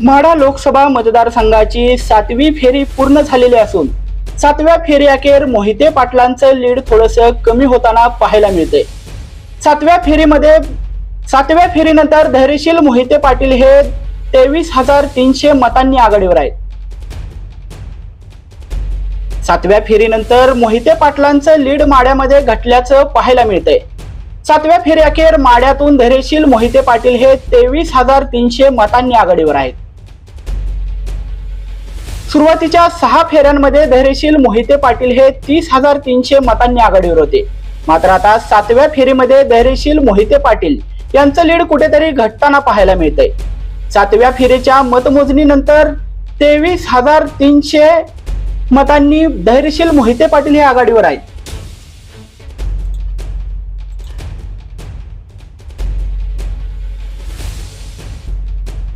म्हाडा लोकसभा मतदारसंघाची सातवी फेरी पूर्ण झालेली असून सातव्या फेरी अखेर मोहिते पाटलांचं लीड थोडस कमी होताना पाहायला मिळते सातव्या फेरीमध्ये सातव्या फेरीनंतर धैर्यशील मोहिते पाटील हे तेवीस हजार तीनशे मतांनी आघाडीवर आहेत. सातव्या फेरीनंतर मोहिते पाटलांचं लीड माड्यामध्ये घटल्याचं पाहायला मिळतंय. सातव्या फेरी अखेर माड्यातून धैर्यशील मोहिते पाटील हे तेवीस हजार तीनशे मतांनी आघाडीवर आहेत. सुरुवातीच्या सहा फेऱ्यांमध्ये धैर्यशील मोहिते पाटील हे तीस हजार तीनशे मतांनी आघाडीवर होते. मात्र आता सातव्या फेरीमध्ये धैर्यशील मोहिते पाटील यांचं लीड कुठेतरी घटताना पाहायला मिळतंय. सातव्या फेरीच्या मतमोजणीनंतर तेवीस हजार तीनशे मतांनी धैर्यशील मोहिते पाटील हे आघाडीवर आहेत.